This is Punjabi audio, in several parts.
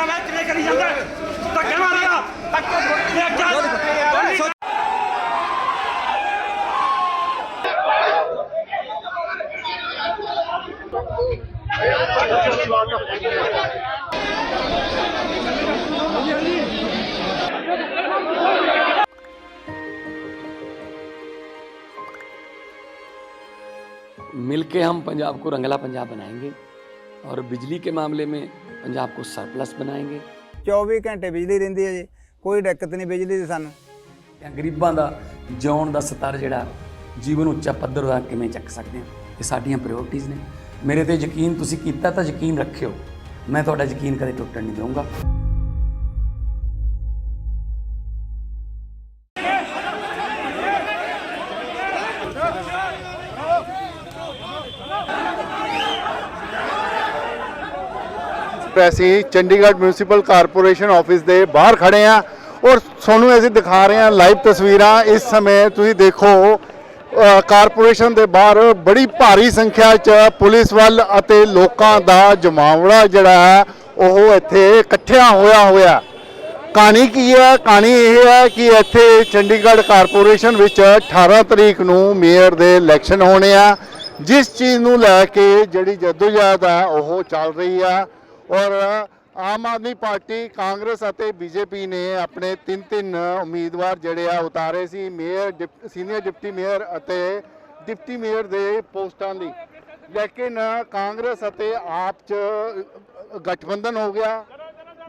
ਮਾਰਿਆ ਮੈਂ ਕਿਵੇਂ ਕਰੀ ਜਾਂਦਾ ਧੱਕੇ ਮਾਰਿਆ ਧੱਕੇ ਇਹ ਚੱਲ मिलके हम पंजाब को रंगला पंजाब बनाएंगे और बिजली के मामले में पंजाब को सरप्लस बनाएंगे 24 ਘੰਟੇ ਬਿਜਲੀ ਰਹਿੰਦੀ ਹੈ ਜੀ ਕੋਈ ਦਿੱਕਤ ਨਹੀਂ ਬਿਜਲੀ ਦੀ ਸਾਨੂੰ ਜਾਂ ਗਰੀਬਾਂ ਦਾ ਜਿਉਣ ਦਾ ਸਤਰ ਜਿਹੜਾ ਜੀਵਨ ਉੱਚਾ ਪੱਧਰ ਦਾ ਕਿਵੇਂ ਚੱਕ ਸਕਦੇ ਹਾਂ ਇਹ ਸਾਡੀਆਂ ਪ੍ਰਾਇੋਰਟੀਆਂ ਨੇ ਮੇਰੇ ਤੇ ਯਕੀਨ ਤੁਸੀਂ ਕੀਤਾ ਤਾਂ ਯਕੀਨ ਰੱਖਿਓ ਮੈਂ ਤੁਹਾਡਾ ਯਕੀਨ ਕਦੇ ਟੁੱਟਣ ਨਹੀਂ ਦਊਂਗਾ ਅਸੀਂ ਚੰਡੀਗੜ੍ਹ ਮਿਊਨਿਸਪਲ ਕਾਰਪੋਰੇਸ਼ਨ ਆਫਿਸ ਦੇ ਬਾਹਰ ਖੜੇ ਆ। ਔਰ ਤੁਹਾਨੂੰ ਅਸੀਂ ਦਿਖਾ ਰਹੇ ਹਾਂ ਲਾਈਵ ਤਸਵੀਰਾਂ। ਇਸ ਸਮੇਂ ਤੁਸੀਂ ਦੇਖੋ ਕਾਰਪੋਰੇਸ਼ਨ ਦੇ ਬਾਹਰ ਬੜੀ ਭਾਰੀ ਸੰਖਿਆ 'ਚ ਪੁਲਿਸ ਵੱਲ ਅਤੇ ਲੋਕਾਂ ਦਾ ਜਮਾਵੜਾ ਜਿਹੜਾ ਹੈ, ਉਹ ਇੱਥੇ ਇਕੱਠਿਆ ਹੋਇਆ ਹੋਇਆ। ਕਹਾਣੀ ਕੀ ਹੈ? ਕਹਾਣੀ ਇਹ ਹੈ ਕਿ ਇੱਥੇ ਚੰਡੀਗੜ੍ਹ ਕਾਰਪੋਰੇਸ਼ਨ ਵਿੱਚ 18 ਤਰੀਕ ਨੂੰ ਮੇਅਰ ਦੇ ਇਲੈਕਸ਼ਨ ਹੋਣੇ ਆ। ਜਿਸ ਚੀਜ਼ ਨੂੰ ਲੈ ਕੇ ਜਿਹੜੀ ਜਦੋਜਹਿਦ ਆ ਉਹ ਚੱਲ ਰਹੀ ਆ। ਔਰ ਆਮ ਆਦਮੀ ਪਾਰਟੀ, ਕਾਂਗਰਸ ਅਤੇ ਬੀਜੇਪੀ ਨੇ ਆਪਣੇ ਤਿੰਨ ਤਿੰਨ ਉਮੀਦਵਾਰ ਜਿਹੜੇ ਆ ਉਤਾਰੇ ਸੀ, mayor, dep- senior deputy mayor ਅਤੇ ਡਿਪਟੀ ਮੇਅਰ ਦੇ ਪੋਸਟਾਂ ਦੀ। ਲੇਕਿਨ ਕਾਂਗਰਸ ਅਤੇ ਆਪ ਚ ਗਠਬੰਧਨ ਹੋ ਗਿਆ,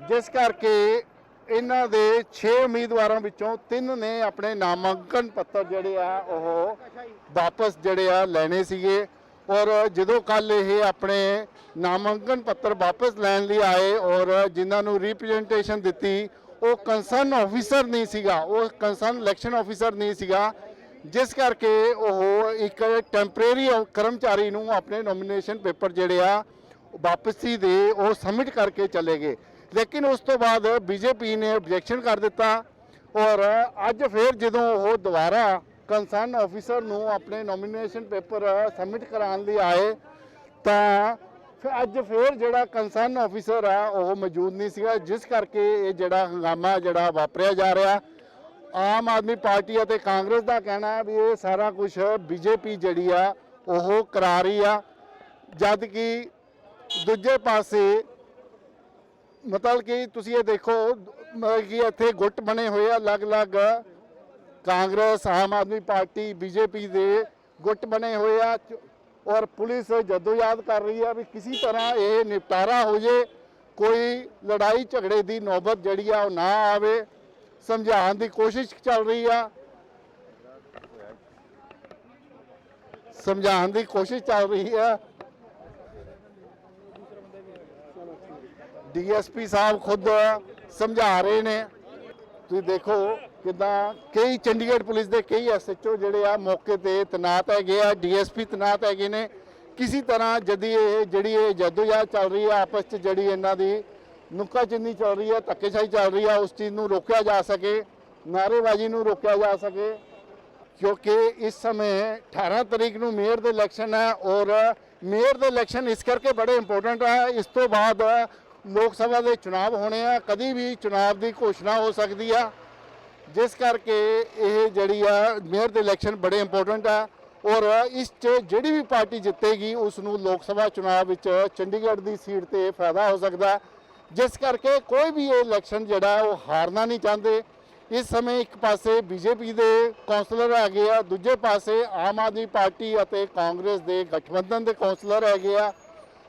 ਜਿਸ ਕਰਕੇ ਇਹਨਾਂ ਦੇ 6 ਉਮੀਦਵਾਰਾਂ ਵਿੱਚੋਂ ਤਿੰਨ ਨੇ ਆਪਣੇ ਨਾਮਾਂਕਨ ਪੱਤਰ ਜਿਹੜੇ ਆ, ਉਹ ਵਾਪਸ ਜਿਹੜੇ ਆ ਲੈਣੇ ਸੀਗੇ। ਔਰ ਜਦੋਂ ਕੱਲ ਇਹ ਆਪਣੇ ਨਾਮਾਂਕਨ ਪੱਤਰ ਵਾਪਸ ਲੈਣ ਲਈ ਆਏ ਔਰ ਜਿਨ੍ਹਾਂ ਨੂੰ ਰਿਪਰੈਜ਼ੈਂਟੇਸ਼ਨ ਦਿੱਤੀ, ਉਹ ਕੰਸਰਨ ਆਫੀਸਰ ਨਹੀਂ ਸੀਗਾ, ਉਹ ਕੰਸਰਨ ਇਲੈਕਸ਼ਨ ਆਫੀਸਰ ਨਹੀਂ ਸੀਗਾ, ਜਿਸ ਕਰਕੇ ਉਹ ਇੱਕ ਟੈਂਪਰੇਰੀ ਕਰਮਚਾਰੀ ਨੂੰ ਆਪਣੇ ਨੋਮੀਨੇਸ਼ਨ ਪੇਪਰ ਜਿਹੜੇ ਆ, ਵਾਪਸੀ ਦੇ ਉਹ ਸਬਮਿਟ ਕਰਕੇ ਚਲੇ ਗਏ। ਲੇਕਿਨ ਉਸ ਤੋਂ ਬਾਅਦ ਬੀਜੇਪੀ ਨੇ ਆਬਜੈਕਸ਼ਨ ਕਰ ਦਿੱਤਾ ਔਰ ਅੱਜ ਫਿਰ ਜਦੋਂ ਉਹ ਦੁਬਾਰਾ ਕੰਸਰਨ ਆਫੀਸਰ ਨੂੰ ਆਪਣੇ ਨੋਮੀਨੇਸ਼ਨ ਪੇਪਰ ਸਬਮਿਟ ਕਰਾਉਣ ਲਈ ਆਏ, ਤਾਂ ਫਿਰ ਅੱਜ ਫਿਰ ਜਿਹੜਾ ਕੰਸਰਨ ਆਫੀਸਰ ਆ, ਉਹ ਮੌਜੂਦ ਨਹੀਂ ਸੀਗਾ, ਜਿਸ ਕਰਕੇ ਇਹ ਜਿਹੜਾ ਹੰਗਾਮਾ ਜਿਹੜਾ ਵਾਪਰਿਆ ਜਾ ਰਿਹਾ। ਆਮ ਆਦਮੀ ਪਾਰਟੀ ਅਤੇ ਕਾਂਗਰਸ ਦਾ ਕਹਿਣਾ ਹੈ ਵੀ ਇਹ ਸਾਰਾ ਕੁਝ ਬੀਜੇਪੀ ਜਿਹੜੀ ਆ, ਉਹ ਕਰਾ ਰਹੀ ਆ। ਜਦ ਕਿ ਦੂਜੇ ਪਾਸੇ ਮਤਲਬ ਕਿ ਤੁਸੀਂ ਇਹ ਦੇਖੋ ਕਿ ਇੱਥੇ ਗੁੱਟ ਬਣੇ ਹੋਏ ਆ, ਅਲੱਗ-ਅਲੱਗ Congress, Aam Aadmi Party, BJP ਦੇ ਗੁੱਟ ਬਣੇ ਹੋਏ ਆ। ਔਰ ਪੁਲਿਸ ਜਦੋਯਾਦ ਕਰ ਰਹੀ ਆ ਵੀ ਕਿਸੇ ਤਰ੍ਹਾਂ ਇਹ ਨਿਪਟਾਰਾ ਹੋ ਜੇ, ਕੋਈ ਲੜਾਈ ਝਗੜੇ ਦੀ ਨੌਬਤ ਜਿਹੜੀ ਆ ਉਹ ਨਾ ਆਵੇ, ਸਮਝਾਉਣ ਦੀ ਕੋਸ਼ਿਸ਼ ਚੱਲ ਰਹੀ ਆ। ਸਮਝਾਉਣ ਦੀ ਕੋਸ਼ਿਸ਼ ਚੱਲ ਰਹੀ ਆ। ਡੀਐਸਪੀ ਸਾਹਿਬ ਖੁਦ ਸਮਝਾ ਰਹੇ ਨੇ। ਤੁਸੀਂ ਦੇਖੋ ਕਿਦਾਂ ਕਈ ਚੰਡੀਗੜ੍ਹ ਪੁਲਿਸ ਦੇ ਕਈ ਐਸਐਚਓ ਜਿਹੜੇ ਆ ਮੌਕੇ ਤੇ ਤਨਾਤ ਹੈਗੇ ਆ ਡੀਐਸਪੀ ਤਨਾਤ ਹੈਗੇ ਨੇ। ਕਿਸੇ ਤਰ੍ਹਾਂ ਜਦੀ ਇਹ ਜਿਹੜੀ ਇਹ ਜਦੋਜਹਿਦ ਚੱਲ ਰਹੀ ਆ, ਆਪਸ ਚ ਜਿਹੜੀ ਇਹਨਾਂ ਦੀ ਨੁੱਕਾਚਿੰਨੀ ਚੱਲ ਰਹੀ ਆ, ਧੱਕੇਸ਼ਾਹੀ ਚੱਲ ਰਹੀ ਆ, ਉਸ ਚੀਜ਼ ਨੂੰ ਰੋਕਿਆ ਜਾ ਸਕੇ, ਨਾਅਰੇਬਾਜ਼ੀ ਨੂੰ ਰੋਕਿਆ ਜਾ ਸਕੇ। ਕਿਉਂਕਿ ਇਸ ਸਮੇਂ 18 ਤਰੀਕ ਨੂੰ ਮੇਅਰ ਦੇ ਇਲੈਕਸ਼ਨ ਹੈ ਔਰ ਮੇਅਰ ਦੇ ਇਲੈਕਸ਼ਨ ਇਸ ਕਰਕੇ ਬੜੇ ਇੰਪੋਰਟੈਂਟ ਹੈ ਇਸ ਤੋਂ ਬਾਅਦ ਲੋਕ ਸਭਾ ਦੇ ਚੁਣਾਵ ਹੋਣੇ ਆ, ਕਦੀ ਵੀ ਚੁਣਾਵ ਦੀ ਘੋਸ਼ਣਾ ਹੋ ਸਕਦੀ ਆ। ਜਿਸ ਕਰਕੇ ਇਹ ਜਿਹੜੀ ਆ, ਮੇਅਰ ਦੇ ਇਲੈਕਸ਼ਨ ਬੜੇ ਇੰਪੋਰਟੈਂਟ ਆ ਔਰ ਇਸ 'ਚ ਜਿਹੜੀ ਵੀ ਪਾਰਟੀ ਜਿੱਤੇਗੀ, ਉਸ ਨੂੰ ਲੋਕ ਸਭਾ ਚੁਣਾਵ ਵਿੱਚ ਚੰਡੀਗੜ੍ਹ ਦੀ ਸੀਟ ਤੇ ਫਾਇਦਾ ਹੋ ਸਕਦਾ। ਜਿਸ ਕਰਕੇ ਕੋਈ ਵੀ ਇਹ ਇਲੈਕਸ਼ਨ ਜਿਹੜਾ, ਉਹ ਹਾਰਨਾ ਨਹੀਂ ਚਾਹੁੰਦੇ। ਇਸ ਸਮੇਂ ਇੱਕ ਪਾਸੇ ਬੀਜੇਪੀ ਦੇ ਕੌਂਸਲਰ ਹੈਗੇ ਆ, ਦੂਜੇ ਪਾਸੇ ਆਮ ਆਦਮੀ ਪਾਰਟੀ ਅਤੇ ਕਾਂਗਰਸ ਦੇ ਗਠਬੰਧਨ ਦੇ ਕੌਂਸਲਰ ਹੈਗੇ ਆ।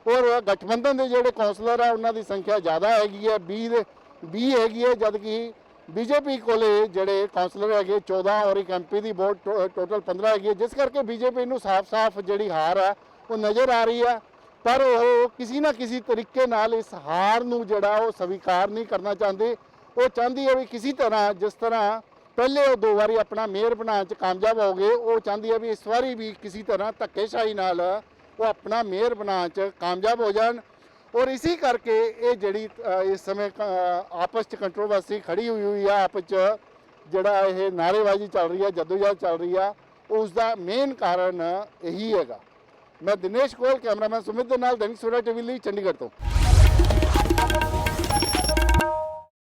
ਔਰ ਗਠਬੰਧਨ ਦੇ ਜਿਹੜੇ ਕੌਂਸਲਰ ਆ, ਉਹਨਾਂ ਦੀ ਸੰਖਿਆ ਜ਼ਿਆਦਾ ਹੈਗੀ ਹੈ 20 ਦੇ 20 ਹੈਗੀ ਹੈ ਜਦ ਕਿ ਬੀਜੇਪੀ ਕੋਲੇ ਜਿਹੜੇ ਕੌਂਸਲਰ ਹੈਗੇ 14 ਔਰ ਇੱਕ ਐਮਪੀ ਦੀ ਵੋਟ ਟੋ- ਟੋਟਲ 15 ਹੈਗੀ ਹੈ ਜਿਸ ਕਰਕੇ ਬੀਜੇਪੀ ਨੂੰ ਸਾਫ਼-ਸਾਫ਼ ਜਿਹੜੀ ਹਾਰ ਆ, ਉਹ ਨਜ਼ਰ ਆ ਰਹੀ ਆ। ਪਰ ਉਹ ਕਿਸੇ ਨਾ ਕਿਸੇ ਤਰੀਕੇ ਨਾਲ ਇਸ ਹਾਰ ਨੂੰ ਜਿਹੜਾ ਉਹ ਸਵੀਕਾਰ ਨਹੀਂ ਕਰਨਾ ਚਾਹੁੰਦੇ। ਉਹ ਚਾਹੁੰਦੀ ਹੈ ਵੀ ਕਿਸੇ ਤਰ੍ਹਾਂ, ਜਿਸ ਤਰ੍ਹਾਂ ਪਹਿਲੇ ਉਹ ਦੋ ਵਾਰੀ ਆਪਣਾ ਮੇਅਰ ਬਣਾਉਣ 'ਚ ਕਾਮਯਾਬ ਹੋ ਗਏ, ਉਹ ਚਾਹੁੰਦੀ ਹੈ ਵੀ ਇਸ ਵਾਰੀ ਵੀ ਕਿਸੇ ਤਰ੍ਹਾਂ ਧੱਕੇਸ਼ਾਹੀ ਨਾਲ ਉਹ ਆਪਣਾ ਮੇਅਰ ਬਣਾਉਣ 'ਚ ਕਾਮਯਾਬ ਹੋ ਜਾਣ। ਔਰ ਇਸੇ ਕਰਕੇ ਇਹ ਜਿਹੜੀ ਇਸ ਸਮੇਂ ਕ- ਆਪਸ 'ਚ ਕੰਟਰੋਵਰਸੀ ਖੜੀ ਹੋਈ ਹੋਈ ਆ, ਆਪਸ 'ਚ ਜਿਹੜਾ ਇਹ ਨਾਅਰੇਬਾਜ਼ੀ ਚੱਲ ਰਹੀ ਆ, ਜਦੋਜਹਿਦ ਚੱਲ ਰਹੀ ਆ ਉਸ ਦਾ ਮੇਨ ਕਾਰਨ ਇਹੀ ਹੈਗਾ। ਮੈਂ ਦਿਨੇਸ਼ ਕੋਲ, ਕੈਮਰਾਮੈਨ ਸੁਮਿਤ ਦੇ ਨਾਲ ਦੈਨਿਕ ਸਵੇਰਾ ਟੀਵੀ ਲਈ ਚੰਡੀਗੜ੍ਹ ਤੋਂ।